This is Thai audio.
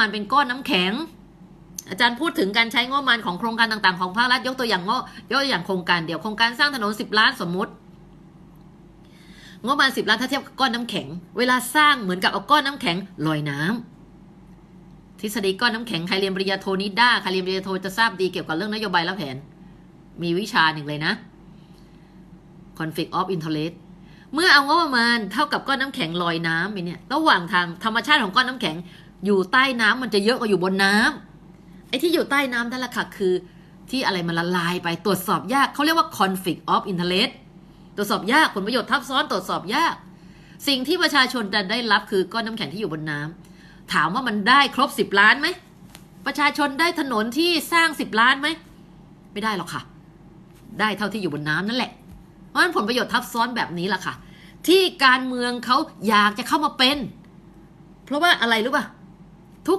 มาณเป็นก้อนน้ำแข็ง อาจารย์พูดถึงการใช้งบประมาณของโครงการต่างๆของภาครัฐยกตัวอย่างงยกตัวอย่างโครงการเดียวโครงการสร้างถนนสิบล้านสมมุติงบประมาณสิบล้านถ้าเทียบกับก้อนน้ำแข็ง เวลาสร้างเหมือนกับเอาก้อนน้ำแข็งลอยน้ำทฤษฎีก้อนน้ำแข็งใครเรียนปริญญาโทนิด้าใครเรียนปริญญาโทจะทราบดีเกี่ยวกับเรื่องนโยบายและแผน มีวิชาหนึ่งเลยนะ conflict of interest เมื่อเอางบประมาณเท่ากับก้อนน้ำแข็งลอยน้ำไปเนี่ย ระหว่างทางธรรมชาติของก้อนน้ำแข็ง อยู่ใต้น้ำมันจะเยอะกว่าอยู่บนน้ำไอ้ที่อยู่ใต้น้ำนั่นแหละค่ะคือที่อะไรมันละลายไปตรวจสอบยากเขาเรียกว่า conflict of interest ตรวจสอบยากผลประโยชน์ทับซ้อนตรวจสอบยาก สิ่งที่ประชาชนจะได้รับคือก้อนน้ำแข็งที่อยู่บนน้ำถามว่ามันได้ครบสิบล้านไหมประชาชนได้ถนนที่สร้างสิบล้านไหมไม่ได้หรอกค่ะ ได้เท่าที่อยู่บนน้ำนั่นแหละ เพราะฉะนั้นผลประโยชน์ทับซ้อนแบบนี้แหละค่ะ ที่การเมืองเขาอยากจะเข้ามาเป็น เพราะว่าอะไรรู้ป่ะ